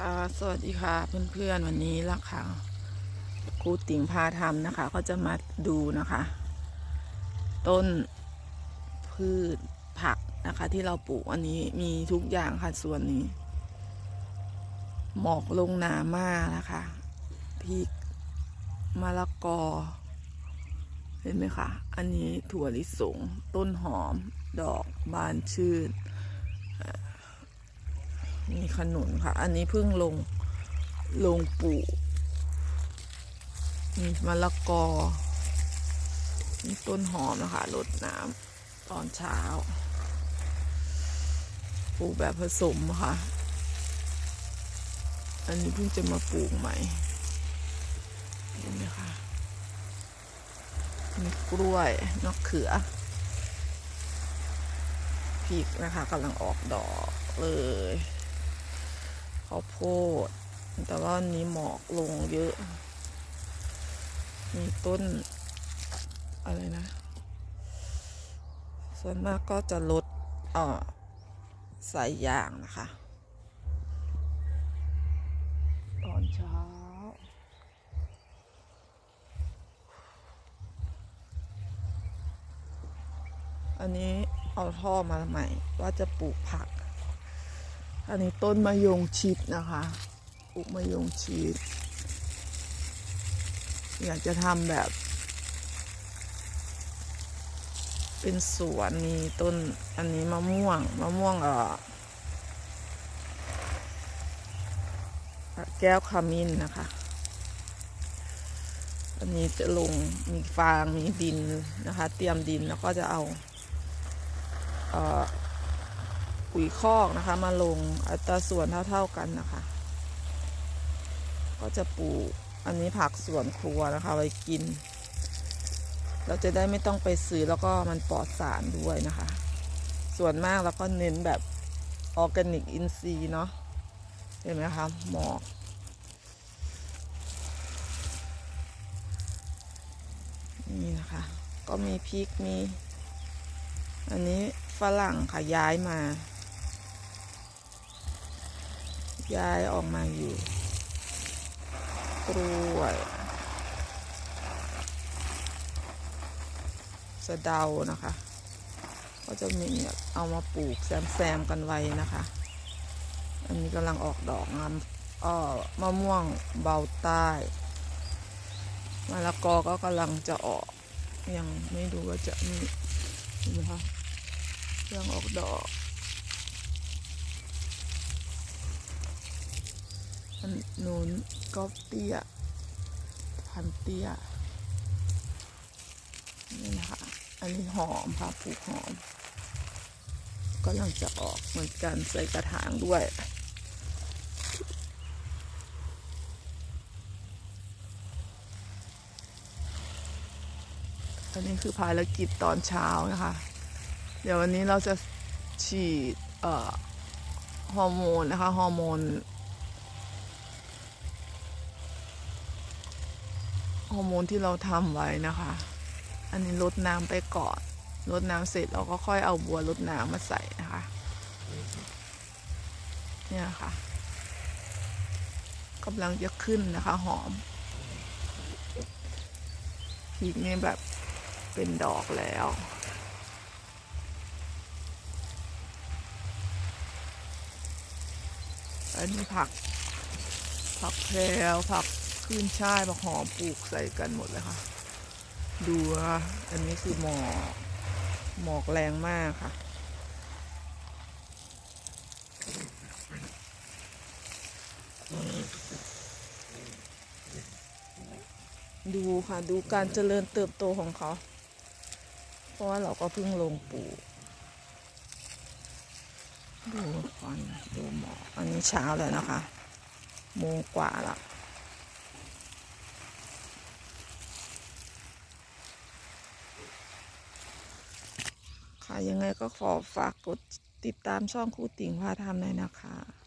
ค่ะสวัสดีค่ะเพื่อนๆวันนี้ละค่ะครูติ๋งพาทำนะคะ ก็จะมาดูนะคะ ต้นพืชผักนะคะ ที่เราปลูกอันนี้มีทุกอย่างค่ะส่วนนี้ หมอกลงหนามากนะคะพริกมะละกอ เห็นไหมคะ อันนี้ถั่วลิสงต้นหอม ดอกบานชื่น มีขนุนค่ะ อันนี้เพิ่งลงลงปลูกมีมะละกอมีต้นหอมนะคะรดน้ำตอนเช้าปลูกแบบผสมค่ะ อันนี้เพิ่งจะมาปลูกใหม่เห็นไหมคะมีกล้วยนอกเขือพริกนะคะกำลังออกดอกเลย ข้าวโพด แต่ว่าวันนี้หมอกลงเยอะ มีต้น อะไรนะ ส่วนมากก็จะลดเอ่อใส่ยางนะคะ ตอนเช้าอันนี้เอาท่อมาใหม่ว่าจะปลูกผัก อันนี้ต้นมะยงชิดนะคะปลูกมะยงชิด อยากจะทำแบบ เป็นสวนมีต้นอันนี้มะม่วงมะม่วงเอ่อแก้วขมิ้นนะคะ อันนี้จะลงมีฟางมีดินนะคะ เตรียมดินแล้วก็จะเอาเอ่อ ปุ๋ยคอกนะคะ มาลงอัตราส่วนเท่าๆกันนะคะ ก็จะปลูกอันนี้ผักสวนครัวนะคะ ไว้กิน เราจะได้ไม่ต้องไปซื้อแล้วก็มันปลอดสารด้วยนะคะ ส่วนมากแล้วก็เน้นแบบออร์แกนิกอินทรีย์เนาะเห็นไหมคะหมอกนี่นะคะ ก็มีพริกมี อันนี้ฝรั่งค่ะย้ายมา ย้ายออกมาอยู่กล้วยสะเดานะคะ ก็จะมีเอามาปลูกแซมๆกันไว้นะคะ อันนี้กำลังออกดอกงามอ้อมะม่วงเบาใต้มะละกอก็กำลังจะออก ยังไม่ดูว่าจะมีเห็นไหมคะยังออกดอก อันนู้นก็เตี้ย พันเตี้ย นี่นะคะ อันนี้หอมค่ะปลูกหอมกำลังจะออกเหมือนกันใส่กระถางด้วยอันนี้คือภารกิจตอนเช้านะคะ เดี๋ยววันนี้เราจะฉีดฮอร์โมนนะคะ ฮอร์โมน ฮอร์โมนที่เราทำไว้นะคะ อันนี้ลดน้ำไปก่อนลดน้ำเสร็จเราก็ค่อยเอาบัวลดน้ำมาใส่นะคะ เนี่ยค่ะกำลังจะขึ้นนะคะ หอมพริกนี่แบบเป็นดอกแล้วอันนี้ผัก ผักแพรวผัก ขึ้นช่ายผักหอมปลูกใส่กันหมดเลยค่ะ ดูนะคะอันนี้คือหมอกหมอกแรงมากค่ะดูค่ะดูการเจริญเติบโตของเขา เพราะว่าเราก็เพิ่งลงปลูกดูก่อนดูหมอกอันนี้เช้าแล้วนะคะ โมงกว่าละ ยังไงก็ขอฝากกดติดตามช่องครูติ่งพาทำหน่อยนะคะ